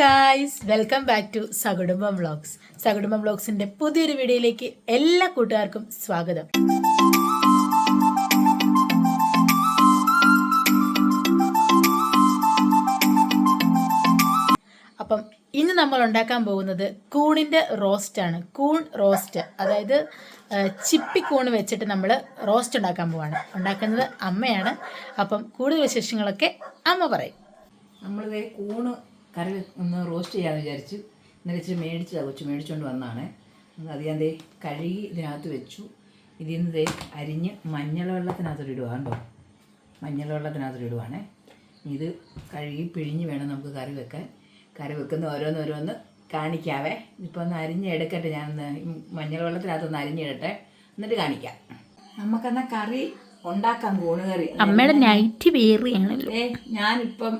Guys welcome back to Sakudumbam vlogs Sakudumbam വ്ളോഗ്സിന്റെ പുതിയൊരു വീഡിയോയിലേക്ക് എല്ലാ കൂട്ടുകാർക്കും സ്വാഗതം. അപ്പം ഇന്ന് നമ്മൾ ഉണ്ടാക്കാൻ പോകുന്നത് കൂണിന്റെ റോസ്റ്റാണ് കൂൺ റോസ്റ്റ് അതായത് ചിപ്പിക്കൂൺ വെച്ചിട്ട് നമ്മൾ റോസ്റ്റ് ഉണ്ടാക്കാൻ പോവാണ്. ഉണ്ടാക്കുന്നത് അമ്മയാണ്. അപ്പം കൂടുതൽ വിശേഷങ്ങളൊക്കെ അമ്മ പറയും. നമ്മളിത് കൂണ് കറി ഒന്ന് റോസ്റ്റ് ചെയ്യാമെന്ന് വിചാരിച്ചു ഇന്നലെ ഇച്ചിരി മേടിച്ചതാണ് കൊച്ചു മേടിച്ചുകൊണ്ട് വന്നതാണ് അത് ഞാൻ ദേ കഴുകി ഇതിനകത്ത് വെച്ചു. ഇതിൽ നിന്ന് ദേ അരിഞ്ഞ് മഞ്ഞൾ വെള്ളത്തിനകത്തൊരു ഇടുക കേട്ടോ മഞ്ഞൾ വെള്ളത്തിനകത്തൊരു ഇടുവാണേ. ഇത് കഴുകി പിഴിഞ്ഞ് വേണം നമുക്ക് കറി വെക്കാൻ. കറി വെക്കുന്ന ഓരോന്നോരോന്ന് കാണിക്കാവേ. ഇപ്പോൾ ഒന്ന് അരിഞ്ഞ് എടുക്കട്ടെ ഞാൻ മഞ്ഞൾ വെള്ളത്തിനകത്തൊന്ന് അരിഞ്ഞിടട്ടെ എന്നിട്ട് കാണിക്കാം. നമുക്കെന്നാൽ കറി ഉണ്ടാക്കാം കൂണ് കറി. അമ്മയുടെ നൈറ്റ് വേറിയാണല്ലോ. ഏ ഞാനിപ്പം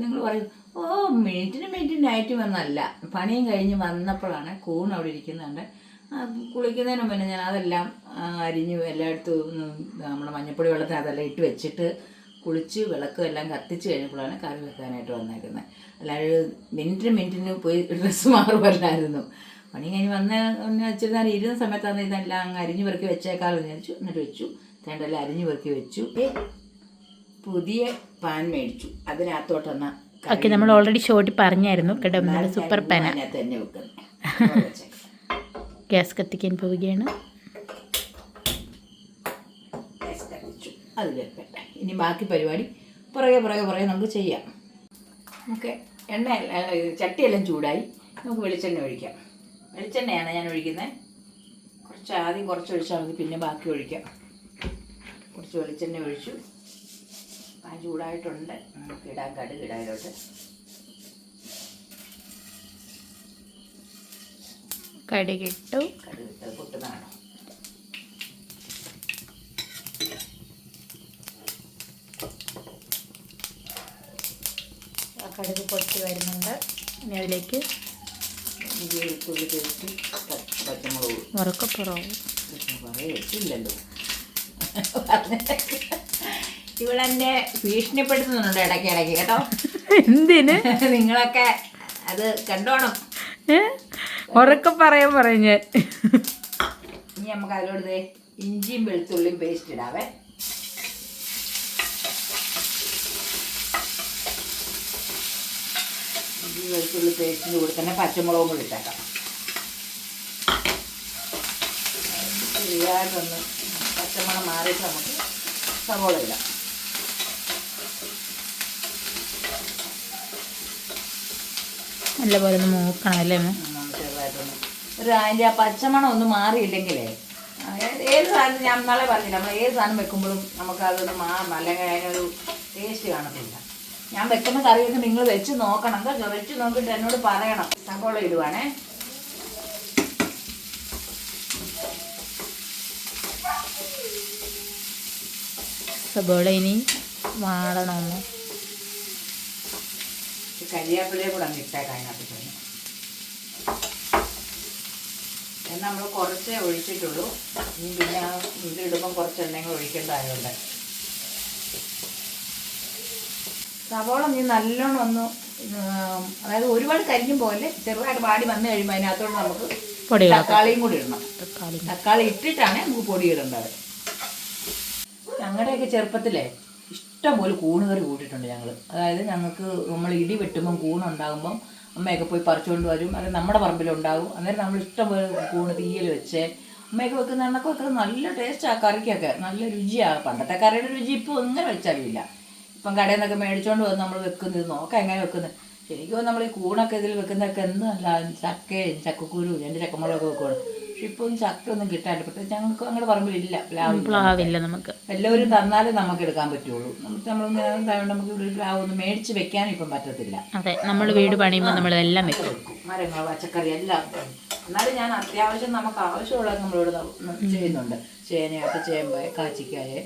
നിങ്ങൾ പറയും. ഓ മിനിറ്റിന് നൈറ്റ് വന്നല്ല. പണിയും കഴിഞ്ഞ് വന്നപ്പോഴാണ് കൂൺ അവിടെ ഇരിക്കുന്നുണ്ട്. കുളിക്കുന്നതിന് മുന്നേ ഞാൻ അതെല്ലാം അരിഞ്ഞു എല്ലായിടത്തും നമ്മുടെ മഞ്ഞപ്പൊടി വെള്ളത്തിൽ അതെല്ലാം ഇട്ട് വെച്ചിട്ട് കുളിച്ച് വിളക്കും എല്ലാം കത്തിച്ച് കഴിഞ്ഞപ്പോഴാണ് കറി വെക്കാനായിട്ട് വന്നേക്കുന്നത്. അല്ലാതെ മിനിറ്റിന് മിനിറ്റിന് പോയി ഡ്രസ്സ് മാറുമല്ലായിരുന്നു. പണി കഴിഞ്ഞ് വന്ന ഇച്ചിരി നേരം ഇരുന്ന സമയത്താണ് ഇതെല്ലാം അങ്ങ് അരിഞ്ഞു പെറുക്കി വെച്ചേക്കാമെന്ന് വിചാരിച്ചു. എന്നിട്ട് വെച്ചു. തേണ്ടെല്ലാം അരിഞ്ഞു പെറുക്കി വെച്ചു. പുതിയ പാൻ മേടിച്ചു. അതിനകത്തോട്ടെന്ന ഓക്കെ നമ്മൾ ഓൾറെഡി ഷോർട്ടിൽ പറഞ്ഞായിരുന്നു. കേട്ടോ നല്ല സൂപ്പർ പാന ഗ്യാസ് കത്തിക്കാൻ പോവുകയാണ്. അത് വെക്കട്ടെ ഇനി ബാക്കി പരിപാടി പുറകെ പുറകെ പുറകെ നമുക്ക് ചെയ്യാം. നമുക്ക് എണ്ണ ചട്ടിയെല്ലാം ചൂടായി. നമുക്ക് വെളിച്ചെണ്ണ ഒഴിക്കാം. വെളിച്ചെണ്ണയാണ് ഞാൻ ഒഴിക്കുന്നത് കുറച്ച് ആദ്യം കുറച്ച് ഒഴിച്ചാൽ മതി പിന്നെ ബാക്കി ഒഴിക്കാം. കുറച്ച് വെളിച്ചെണ്ണ ഒഴിച്ചു. ആ ചൂടായിട്ടുണ്ട്. നമുക്ക് ഇടാൻ കടുക് ഇടാനോട്ട് കടുകിട്ടു കടുകിട്ട് പൊട്ടുന്നതാണ്. ആ കടുക് പൊട്ടി വരുന്നുണ്ട്. ഇനി അതിലേക്ക് മുറുക്കപ്പുറവും ഇല്ലല്ലോ ഇവളെന്നെ ഭീഷണിപ്പെടുത്തുന്നുണ്ട് ഇടയ്ക്ക് ഇടയ്ക്ക് കേട്ടോ? എന്തിന്? നിങ്ങളൊക്കെ അത് കണ്ടോണം. ഉറക്കെ പറയാൻ പറയും ഞാൻ. ഇനി നമുക്ക് അതിലോട് ഇഞ്ചിയും വെളുത്തുള്ളിയും പേസ്റ്റ് ഇടാവേ. ഇഞ്ചി വെളുത്തുള്ളി പേസ്റ്റിന്റെ കൂടെ തന്നെ പച്ചമുളകും കൂടി ഇട്ടേക്കാം. ഒന്ന് പച്ചമുളക് മാറിയിട്ട് നമുക്ക് സവോള ഇടാം. നല്ലപോലെ ഒന്ന് മൂക്കണം അല്ലേ? ഒരു അതിന്റെ ആ പച്ചമണം ഒന്ന് മാറിയില്ലെങ്കിലേ ഏത് സാധനം ഞാൻ നാളെ പറഞ്ഞില്ല നമ്മൾ ഏത് സാധനം വെക്കുമ്പോഴും നമുക്ക് അതൊന്ന് മാറണം. അല്ലെങ്കിൽ അതിനൊരു ടേസ്റ്റ് കാണത്തില്ല. ഞാൻ വെക്കുന്ന കറിയൊക്കെ നിങ്ങൾ വെച്ച് നോക്കണം. കേട്ടോ വെച്ച് നോക്കിയിട്ട് എന്നോട് പറയണം. സവോള ഇടുവാണേ. സബോള ഇനി വാടണമെന്ന് കരിയാപ്പിലയെ കൂടെ അങ്ങ് ഇട്ടേക്കാം അതിനകത്ത് തന്നെ. എന്നാൽ നമ്മൾ കുറച്ചേ ഒഴിച്ചിട്ടുള്ളൂ. ഇനി പിന്നെ ആ ഇത് ഇടുമ്പം കുറച്ച് എണ്ണയും കൂടെ ഒഴിക്കേണ്ടതായതുകൊണ്ട് സവോള നീ നല്ലോണം ഒന്ന് അതായത് ഒരുപാട് കരിഞ്ഞും പോലെ ചെറുതായിട്ട് വാടി വന്നു കഴിയുമ്പോൾ അതിനകത്തോട് നമുക്ക് തക്കാളിയും കൂടി ഇടണം. തക്കാളി. തക്കാളി ഇട്ടിട്ടാണ് നമുക്ക് പൊടി ഇടേണ്ടത്. ഞങ്ങളുടെയൊക്കെ ചെറുപ്പത്തിലേ ഇഷ്ടം പോലെ കൂണ് കറി കൂട്ടിയിട്ടുണ്ട് ഞങ്ങൾ അതായത് ഞങ്ങൾക്ക് നമ്മൾ ഇടി വെട്ടുമ്പം കൂണുണ്ടാകുമ്പം അമ്മയൊക്കെ പോയി പറിച്ചുകൊണ്ട് വരും. അല്ലെങ്കിൽ നമ്മുടെ പറമ്പിലുണ്ടാകും അന്നേരം നമ്മൾ ഇഷ്ടം പോലെ കൂണ് തീയൽ വെച്ച് അമ്മയൊക്കെ വെക്കുന്ന എണ്ണൊക്കെ വെക്കുന്നത് നല്ല ടേസ്റ്റാണ് കറിക്കൊക്കെ. നല്ല രുചിയാണ് പണ്ടത്തെ കറിയുടെ രുചി ഇപ്പോൾ ഒന്നും വെച്ചറിയില്ല. ഇപ്പം കടയിൽ നിന്നൊക്കെ മേടിച്ചുകൊണ്ട് വന്ന് നമ്മൾ വെക്കുന്നത് നോക്കാം എങ്ങനെ വെക്കുന്നത്. ശരിക്കും നമ്മൾ ഈ കൂണൊക്കെ ഇതിൽ വെക്കുന്നതൊക്കെ എന്ത് നല്ല ചക്കയും ചക്കക്കുരു എന്റെ ചക്കമുളകൊക്കെ വെക്കുകയാണ് പക്ഷെ ഇപ്പോൾ ഒന്നും ചക്ക ഒന്നും കിട്ടാനില്ല പ്രത്യേകിച്ച് ഞങ്ങൾക്ക് അങ്ങോട്ട് പറമ്പിലില്ല പ്ലാവ് പ്ലാവില്ല നമുക്ക്. എല്ലാവരും തന്നാലേ നമുക്ക് എടുക്കാൻ പറ്റുള്ളൂ. നമുക്ക് നമ്മൾ നമുക്ക് ഇവിടെ പ്ലാവ് ഒന്നും മേടിച്ച് വെക്കാനും ഇപ്പം പറ്റത്തില്ല. അതെ നമ്മൾ വീട് പണിയുമ്പോൾ നമ്മൾ എല്ലാം വെക്കും. മരങ്ങൾ പച്ചക്കറി എല്ലാം എന്നാലും ഞാൻ അത്യാവശ്യം നമുക്ക് ആവശ്യമുള്ളത് നമ്മളിവിടെ ചെയ്യുന്നുണ്ട്. ചേനയായിട്ട് ചേമ്പ് കാച്ചിക്കായ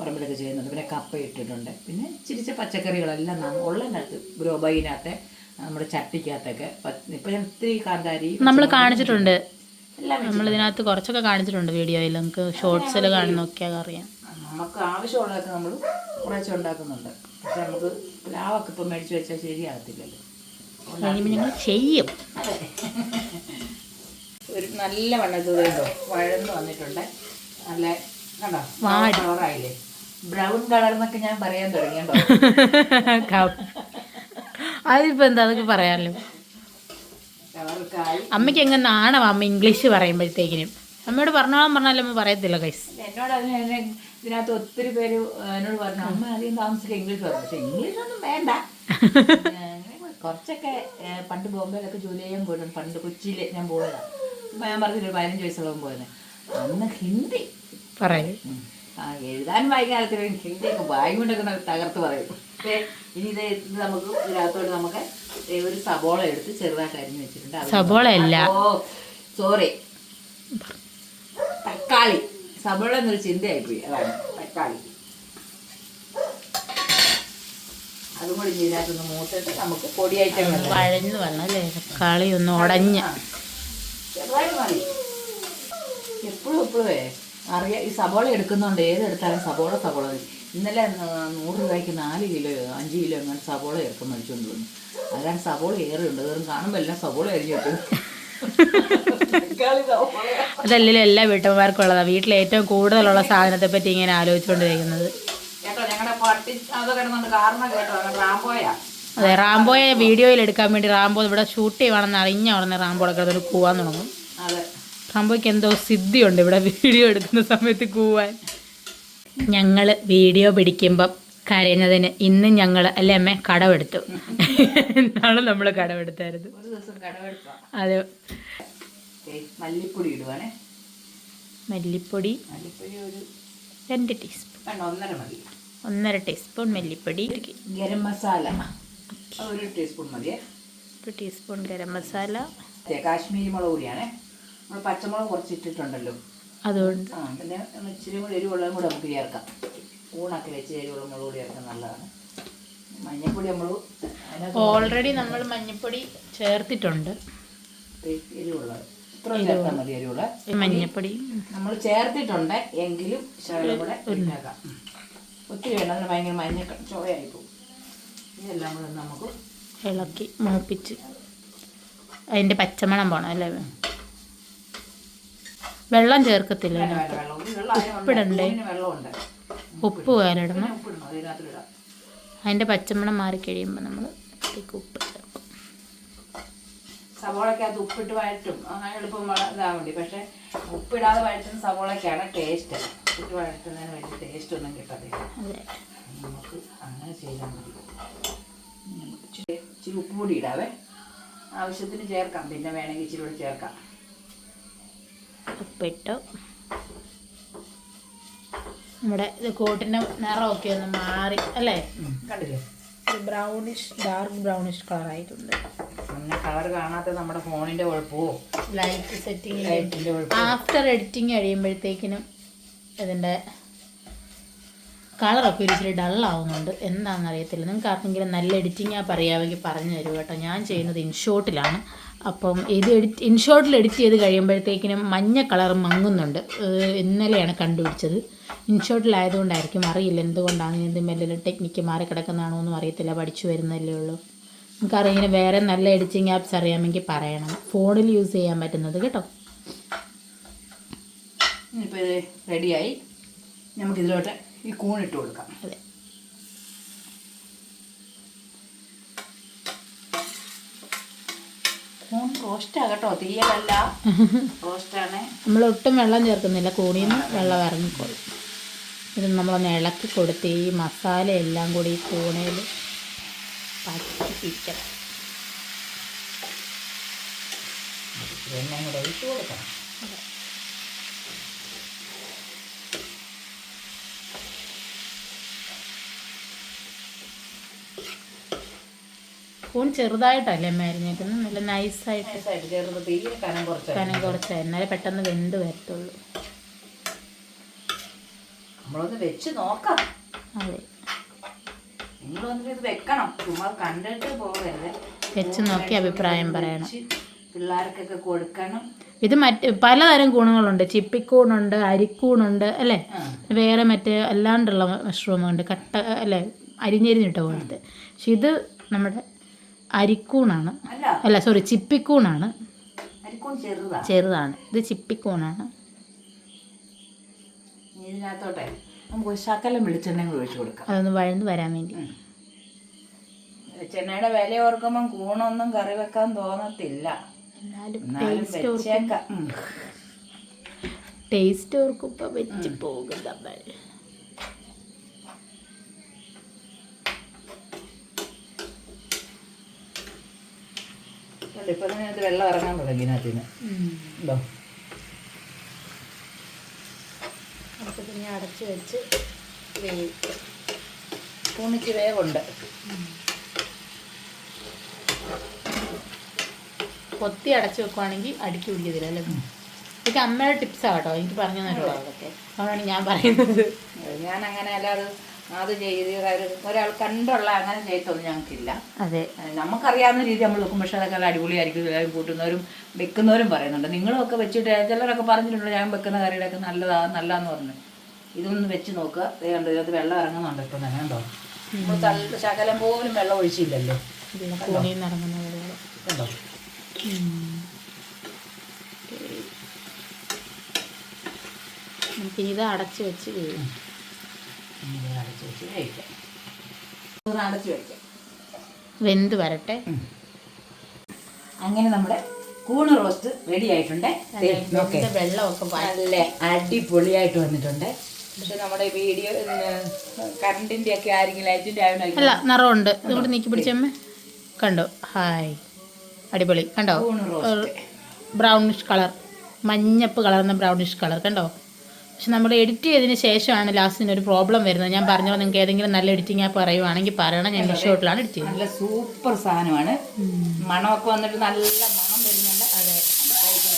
പറമ്പിലൊക്കെ ചെയ്യുന്നുണ്ട്. പിന്നെ കപ്പ ഇട്ടിട്ടുണ്ട്. പിന്നെ ചിരിച്ച പച്ചക്കറികളെല്ലാം നമ്മൾ ഉള്ളതിനകത്ത് ഗ്രോബൈനകത്തെ നമ്മുടെ ചട്ടിക്കകത്തൊക്കെ ഇപ്പം ഞാൻ ഒത്തിരി കാന്താരി നമ്മൾ കാണിച്ചിട്ടുണ്ട്. ഇതിനകത്ത് കുറച്ചൊക്കെ കാണിച്ചിട്ടുണ്ട് വീഡിയോയിൽ. നമുക്ക് ഷോർട്സിൽ കാണുന്നൊക്കെ അറിയാം. നമുക്ക് ആവശ്യമുള്ളതൊക്കെ നമ്മൾ കുറേശ്ശെ ഉണ്ടാക്കുന്നുണ്ട്. പക്ഷെ നമുക്ക് പ്ലാവൊക്കെ ഇപ്പം മേടിച്ച് വെച്ചാൽ ശരിയാകത്തില്ലല്ലോ. ഞങ്ങൾ ചെയ്യും. ഒരു നല്ല വെള്ളം ചൂടുണ്ടോ വഴന്ന് വന്നിട്ടുണ്ട്. നല്ല കണ്ടോ. കളറായില്ലേ? ബ്രൗൺ കളർ എന്നൊക്കെ ഞാൻ പറയാൻ തുടങ്ങിയുണ്ടോ അതിപ്പോ എന്താ? അതൊക്കെ പറയാമല്ലോ കളർക്കായി അമ്മയ്ക്ക് എങ്ങനെ നാണം അമ്മ ഇംഗ്ലീഷ് പറയുമ്പോഴത്തേക്കിനും? അമ്മയോട് പറഞ്ഞോളാൻ പറഞ്ഞാലും അമ്മ പറയത്തില്ല കൈസ് എന്നോട് അതിനെ ഇതിനകത്ത് ഒത്തിരി പേര് എന്നോട് പറഞ്ഞു അമ്മ അധികം താമസിക്കുക ഇംഗ്ലീഷ് പറഞ്ഞു പക്ഷെ ഇംഗ്ലീഷ് ഒന്നും വേണ്ട കുറച്ചൊക്കെ പണ്ട് ബോംബെയിലൊക്കെ ജോലി ചെയ്യാൻ പോയിട്ടുണ്ട് പണ്ട് കൊച്ചിയിൽ ഞാൻ പോയതാണ് ഞാൻ പറഞ്ഞില്ല പതിനഞ്ച് വയസ്സുള്ള പോയത് അന്ന് ഹിന്ദി. പറയും. ആ എഴുതാൻ വായിക്കാനത്തിന് ഹിന്ദിയൊക്കെ വായിക്കൊണ്ടൊക്കെ തകർത്ത് പറയും. പക്ഷേ ഇനി ഇത് നമുക്ക് ഇതിനകത്തോട്ട് നമുക്ക് ഒരു സബോള എടുത്ത് ചെറുതായിട്ട് അരിഞ്ഞു വെച്ചിട്ടുണ്ട്. സബോള അല്ല. സോറി തക്കാളി. സബോള എന്നൊരു ചിന്തയായി പോയി അതാണ് തക്കാളി. അതും കൂടി ഇതിനകത്തൊന്ന് മൂത്തിട്ട് നമുക്ക് പൊടിയായിട്ട് വഴഞ്ഞു വരണം അല്ലേ? തക്കാളി ഒന്ന് ഉടഞ്ഞ്. ചെറുതായിട്ട് മതി. എപ്പോഴും എപ്പോഴും അറിയാം. ഈ സബോള എടുക്കുന്നുണ്ട്. ഏതെടുത്താലും സബോള സബോള. മതി. ഇന്നലെ നൂറ് രൂപയ്ക്ക് നാല് കിലോ അഞ്ച് കിലോ അങ്ങനെ സവോള ഇറക്കം മേടിച്ചുകൊണ്ട് വന്നു. അതാണ് സവോള ഏറെയുണ്ട് വേറും കാണുമ്പോൾ എല്ലാം സവോള അരിഞ്ഞു വെച്ചു അതല്ലല്ലോ എല്ലാ വീട്ടമ്മമാർക്കും ഉള്ളതാണ് വീട്ടിൽ ഏറ്റവും കൂടുതലുള്ള സാധനത്തെ പറ്റി ഇങ്ങനെ ആലോചിച്ചുകൊണ്ടിരിക്കുന്നത് കേട്ടോ അത് കേട്ടോ റാംബോയെ. വീഡിയോയിൽ എടുക്കാൻ വേണ്ടി റാംബോ ഇവിടെ ഷൂട്ട് ചെയ്യുവാണെന്ന് അറിഞ്ഞ ഉടനെ റാംബോ കിടന്നിട്ട് കൂവാൻ തുടങ്ങും. റാംബോയ്ക്ക് എന്തോ സിദ്ധിയുണ്ട് ഇവിടെ വീഡിയോ എടുക്കുന്ന സമയത്ത് കൂവാൻ. ഞങ്ങൾ വീഡിയോ പിടിക്കുമ്പം കരയുന്നതിന് ഇന്ന് ഞങ്ങൾ അല്ലേ അമ്മേ? കടമെടുത്തു. എന്നാണ് നമ്മൾ കടമെടുത്തായിരുന്നു അതെ. മല്ലിപ്പൊടി ഇടുവാണേ? മല്ലിപ്പൊടി രണ്ട് ടീസ്പൂൺ ഒന്നര മതി. ഒന്നര ടീസ്പൂൺ മല്ലിപ്പൊടി ഗരം മസാല. ഒരു ടീസ്പൂൺ മതിയേ. ഒരു ടീസ്പൂൺ ഗരം മസാല. കാശ്മീരി മുളക് പൊടിയാണേ. നമ്മൾ പച്ചമുളക് കുറച്ച് ഇട്ടിട്ടുണ്ടല്ലോ അതുകൊണ്ട് ആ പിന്നെ ഇച്ചിരി കൂടി എരിവുള്ളതും കൂടെ നമുക്ക് ചേർക്കാം. ഊണൊക്കെ വെച്ച് എരിവുള്ളതും കൂടി ചേർക്കാൻ നല്ലതാണ്. മഞ്ഞൾപ്പൊടി നമ്മൾ ഓൾറെഡി നമ്മൾ മഞ്ഞൾപ്പൊടി ചേർത്തിട്ടുണ്ട്. എരിവുള്ളത് ഇത്ര ചേർത്താൽ മതി എരിവുള്ള. മഞ്ഞൾപ്പൊടി നമ്മൾ ചേർത്തിട്ടുണ്ട് എങ്കിലും ശകലം കൂടെ ഉണ്ടാക്കാം ഒത്തിരി വേണ്ട അതിന് ഭയങ്കര മഞ്ഞ ചോയായി പോകും. ഇതെല്ലാം കൂടെ നമുക്ക് ഇളക്കി മൂപ്പിച്ച്. അതിന്റെ പച്ചമണം പോണം അല്ലേ? വെള്ളം ചേർക്കത്തില്ല? ഉപ്പിടണ്ടേ? ഉപ്പ് അതിനകത്തിലിടാം അതിന്റെ പച്ചമണം മാറിക്കഴിയുമ്പോൾ നമ്മൾ ഉപ്പ് ചേർക്കും. സവോളക്കകത്ത് ഉപ്പിട്ട് വഴറ്റും. അങ്ങനെ എളുപ്പം ഇതാ വേണ്ടി പക്ഷേ ഉപ്പിടാതെ വഴറ്റുന്ന സവോളക്കാണ് ടേസ്റ്റ് ഉപ്പിട്ട് വഴറ്റുന്നതിന് വേണ്ടി ടേസ്റ്റ് ഒന്നും കിട്ടത്തില്ല. നമുക്ക് അങ്ങനെ ചെയ്താൽ മതി. ഇച്ചിരി ഉപ്പ് കൂടി ഇടാവേ. ആവശ്യത്തിന് ചേർക്കാം. പിന്നെ വേണമെങ്കിൽ ഇച്ചിരി കൂടി ചേർക്കാം. ഉപ്പിട്ടു. നമ്മുടെ ഇത് കോട്ടിന്റെ നിറമൊക്കെ ഒന്ന് മാറി അല്ലേ? കണ്ടില്ലേ? ബ്രൗണിഷ് ഡാർക്ക് ബ്രൗണിഷ് കളറായിട്ടുണ്ട്. അങ്ങനെ കളർ കാണാത്ത നമ്മുടെ ഫോണിന്റെ കുഴപ്പമോ ലൈറ്റ് സെറ്റിംഗ് ആഫ്റ്റർ എഡിറ്റിംഗ് കഴിയുമ്പോഴത്തേക്കിനും ഇതിന്റെ കളറൊക്കെ ഒരു ഇച്ചിരി ഡള്ളാവുന്നുണ്ട്. എന്താണെന്ന് അറിയത്തില്ല നിങ്ങൾക്ക് ആർക്കെങ്കിലും നല്ല എഡിറ്റിംഗ് ആ അറിയാമെങ്കിൽ പറഞ്ഞു തരും കേട്ടോ. ഞാൻ ചെയ്യുന്നത് ഇൻഷോട്ടിലാണ് അപ്പം ഇത് എഡിറ്റ് ഇൻഷോട്ടിൽ എഡിറ്റ് ചെയ്ത് കഴിയുമ്പോഴത്തേക്കിനും മഞ്ഞ കളർ മങ്ങുന്നുണ്ട്. ഇന്നലെയാണ് കണ്ടുപിടിച്ചത്. ഇൻഷോട്ടിലായതുകൊണ്ടായിരിക്കും അറിയില്ല എന്തുകൊണ്ടാണ് ഇത് മെല്ലെ ടെക്നിക്ക് മാറി കിടക്കുന്നതാണോ എന്നും അറിയത്തില്ല. പഠിച്ചു വരുന്നല്ലേ ഉള്ളൂ. നമുക്കറിയാം വേറെ നല്ല എഡിറ്റിംഗ് ആപ്സ് അറിയാമെങ്കിൽ പറയണം. ഫോണിൽ യൂസ് ചെയ്യാൻ പറ്റുന്നത് കേട്ടോ. ഇപ്പോൾ റെഡിയായി നമുക്കിതിലോട്ട് ഈ കൂണിട്ട് കൊടുക്കാം. അതെ. കൂൺ റോസ്റ്റാകട്ടോ തീയലല്ല. റോസ്റ്റാണ് നമ്മൾ ഒട്ടും വെള്ളം ചേർക്കുന്നില്ല. കൂടിയിൽ നിന്ന് വെള്ളം. ഇറങ്ങിക്കോളും. ഇത് നമ്മളൊന്ന് ഇളക്കി കൊടുത്ത് ഈ മസാല എല്ലാം കൂടി ഈ കൂണയിൽ പറ്റിപ്പിക്കണം എണ്ണയും കൂടെ ഒഴിച്ച് കൊടുക്കണം. കൂൺ ചെറുതായിട്ടല്ലേ മരിഞ്ഞേക്കുന്നത് നല്ല നൈസായിട്ട് കനം കുറച്ച് എന്നാലേ പെട്ടെന്ന് വെന്ത് വരത്തുള്ളൂ. നമ്മളൊന്ന് വെച്ച് നോക്കാം. അതെ. വെക്കണം. ചുമ്മാ കണ്ടിട്ട് പോകരുത്. വെച്ച് നോക്കി അഭിപ്രായം പറയണം. പിള്ളേർക്കൊക്കെ കൊടുക്കണം. ഇത് മറ്റ് പലതരം കൂണുകളുണ്ട് ചിപ്പിക്കൂണുണ്ട് അരിക്കൂണുണ്ട് അല്ലേ? വേറെ മറ്റേ അല്ലാണ്ടുള്ള മഷ്റൂമുണ്ട് കട്ട അല്ലേ? അരിഞ്ഞരിഞ്ഞിട്ട പോലത്തെ. പക്ഷെ ഇത് നമ്മുടെ അരിക്കൂണാണ്. അല്ല. സോറി ചിപ്പിക്കൂണാണ്. ചെറുതാണ്. ഇത് ചിപ്പിക്കൂണാണ്. ഇതിനകത്തോട്ടെ നമുക്ക് ഒരു ശകലം വെളിച്ചെണ്ണ കൂടി ഒഴിച്ചു കൊടുക്കാം. അതൊന്ന് വഴന്ന് വരാൻ വേണ്ടി. വെളിച്ചെണ്ണയുടെ വില ഓർക്കുമ്പം കൂണൊന്നും കറി വെക്കാൻ തോന്നത്തില്ല. ടേസ്റ്റ് ഓർക്കുമ്പോൾ വെച്ച് പോകും നമ്മൾ. കണ്ടോ, ഇപ്പൊ ഇതിനകത്ത് വെള്ളം ഇറങ്ങാൻ തുടങ്ങി ഇതിനകത്ത് നിന്ന് ഉണ്ടോ നമുക്ക് പിന്നെ അടച്ച് വെച്ച് വേവിക്കും കൂണിച്ച് വേവുണ്ട്. കൊത്തി അടച്ച് വെക്കുവാണെങ്കിൽ അടിക്ക് പിടിക്കത്തില്ല അല്ലേ? ഇതൊക്കെ അമ്മയുടെ ടിപ്സാണ് കേട്ടോ. എനിക്ക് പറഞ്ഞു തരുമോ അതൊക്കെ. അതുകൊണ്ടാണ് ഞാൻ പറയുന്നത്. ഞാൻ അങ്ങനെ അല്ലാതെ അത് ചെയ്ത് ഒരാൾ കണ്ടുള്ള അങ്ങനെ ചെയ്തൊന്നും ഞങ്ങൾക്കില്ല. അതെ. നമുക്കറിയാവുന്ന രീതി നമ്മൾ വെക്കും പക്ഷെ അതൊക്കെ അടിപൊളിയായിരിക്കും. എല്ലാവരും കൂട്ടുന്നവരും വെക്കുന്നവരും പറയുന്നുണ്ട്. നിങ്ങളൊക്കെ വെച്ചിട്ട് ചിലരൊക്കെ പറഞ്ഞിട്ടുണ്ട് ഞാൻ വെക്കുന്ന കറിയുടെയൊക്കെ നല്ലതാ നല്ലതാന്ന് പറഞ്ഞു. ഇതൊന്ന് വെച്ച് നോക്കുക. ദേ കണ്ടോ ഇതിനകത്ത് വെള്ളം ഇറങ്ങുന്നുണ്ട് ഇപ്പം തന്നെ ഉണ്ടോ നമ്മൾ തള്ള ശകലം പോലും വെള്ളം ഒഴിച്ചില്ലല്ലോ. കണ്ടോ? നമുക്കിനി ഇത് അടച്ച് വെച്ച് വേവും ഇങ്ങനെ അടച്ച് വെച്ച് കഴിക്കാം അടച്ച് വയ്ക്കാം വെന്ത് വരട്ടെ. അങ്ങനെ നമ്മുടെ കൂണ് റോസ്റ്റ് റെഡി ആയിട്ടുണ്ട്. വെള്ളമൊക്കെ നല്ല അടിപൊളിയായിട്ട് വന്നിട്ടുണ്ട്. പക്ഷെ നമ്മുടെ വീഡിയോ കറണ്ടിന്റെ ഒക്കെ ആരെങ്കിലും ലൈറ്റിന്റെ അല്ല നിറമുണ്ട് ഇതുകൊണ്ട് നീക്കി പിടിച്ചമ്മ കണ്ടോ? ഹായ്. അടിപൊളി. കണ്ടോ? Brownish colour. മഞ്ഞപ്പ് കളർന്ന ബ്രൗണിഷ് കളർ. കണ്ടോ? പക്ഷെ നമ്മൾ എഡിറ്റ് ചെയ്തതിന് ശേഷമാണ് ലാസ്റ്റിന് ഒരു പ്രോബ്ലം വരുന്നത്. ഞാൻ പറഞ്ഞോ നിങ്ങൾക്ക് ഏതെങ്കിലും നല്ല എഡിറ്റിംഗ് ആപ്പ് പറയുവാണെങ്കിൽ പറയണം. ഞാൻ ഷോട്ടിലാണ് എഡിറ്റ് ചെയ്യുന്നത്. നല്ല സൂപ്പർ സാധനമാണ്. മണമൊക്കെ വന്നിട്ട് നല്ല മണം വരുന്നുണ്ട്. അതെ.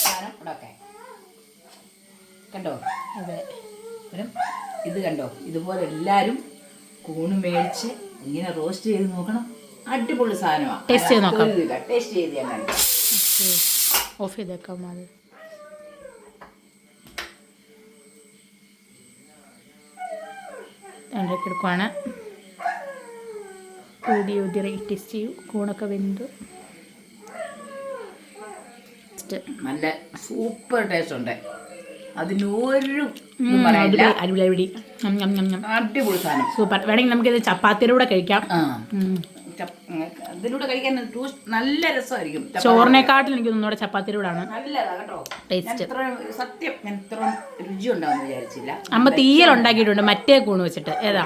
സാധനം ഇവിടെ ഒക്കെ കണ്ടോ? അതെ. ഇത് കണ്ടോ? ഇതുപോലെ എല്ലാവരും കൂണ് മേടിച്ച് ഇങ്ങനെ റോസ്റ്റ് ചെയ്ത് നോക്കണം. അടിപൊളി സാധനമാണ്. ടേസ്റ്റ് ചെയ്ത് നോക്കാം. ടേസ്റ്റ് ചെയ്ത് ഞാൻ ഓഫ് ചെയ്തേക്കാം അത്. രണ്ടരക്ക് എടുക്കുവാണ്. ഊതി ഊതി ടേസ്റ്റ് ചെയ്യും. കൂണൊക്കെ വെന്തു. നല്ല സൂപ്പർ ടേസ്റ്റ് ഉണ്ട്. അതിനൊരു അടിപൊളി അടിപൊളി സൂപ്പർ വേണമെങ്കിൽ നമുക്കിത് ചപ്പാത്തിയുടെ കൂടെ കഴിക്കാം. ഇതിലൂടെ കഴിക്കാൻ നല്ല രസമായിരിക്കും. ചോറിനെക്കാട്ടിൽ എനിക്ക് ഒന്നുകൂടെ ചപ്പാത്തിയുടെ നല്ലതാണ് നല്ലതാ കേട്ടോ. സത്യം ഞാൻ ഇത്ര രുചി ഉണ്ടാവുമെന്ന് വിചാരിച്ചില്ല. അമ്മ തീയൽ ഉണ്ടാക്കിയിട്ടുണ്ട് മറ്റേ കൂണ് വെച്ചിട്ട്. ഏതാ?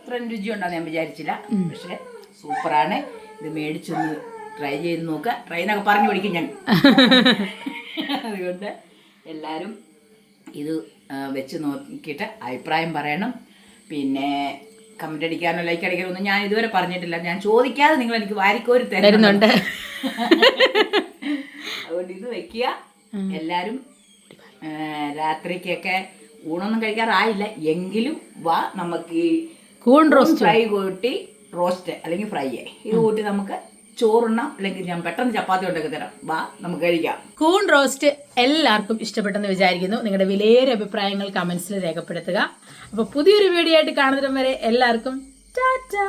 ഇത്രയും രുചി ഉണ്ടാവും ഞാൻ വിചാരിച്ചില്ല. പക്ഷെ സൂപ്പറാണ്. ഇത് മേടിച്ചൊന്ന് ട്രൈ ചെയ്ത് നോക്കുക ട്രൈ എന്നൊക്കെ പറഞ്ഞു പഠിക്കും ഞാൻ. അതുകൊണ്ട് എല്ലാവരും ഇത് വെച്ച് നോക്കിയിട്ട് അഭിപ്രായം പറയണം. പിന്നെ കമന്റ് അടിക്കാനോ ലൈക്ക് അടിക്കാനോ ഒന്നും ഞാൻ ഇതുവരെ പറഞ്ഞിട്ടില്ല. ഞാൻ ചോദിക്കാതെ നിങ്ങൾ എനിക്ക് വാരിക്കോരി തരുന്നുണ്ട്. അതുകൊണ്ട് ഇത് വെക്കുക. എല്ലാവരും രാത്രിക്കൊക്കെ ഊണൊന്നും കഴിക്കാറായില്ല. എങ്കിലും വാ നമുക്ക് ഈ കൂൺ റോസ്റ്റ്. ഫ്രൈ കൂട്ടി റോസ്റ്റ് അല്ലെങ്കിൽ ഫ്രൈ. ഇത് കൂട്ടി നമുക്ക് ചോറുണ്ണാം അല്ലെങ്കിൽ ഞാൻ പെട്ടെന്ന് ചപ്പാത്തി ഉണ്ടാക്കി തരാം. വാ നമുക്ക് കഴിക്കാം. കൂൺ റോസ്റ്റ് എല്ലാവർക്കും ഇഷ്ടപ്പെട്ടെന്ന് വിചാരിക്കുന്നു. നിങ്ങളുടെ വിലയേറിയ അഭിപ്രായങ്ങൾ കമൻസിൽ രേഖപ്പെടുത്തുക. അപ്പോൾ പുതിയൊരു വീഡിയോ ആയിട്ട് കാണുന്നതിനും വരെ എല്ലാവർക്കും ടാറ്റാ!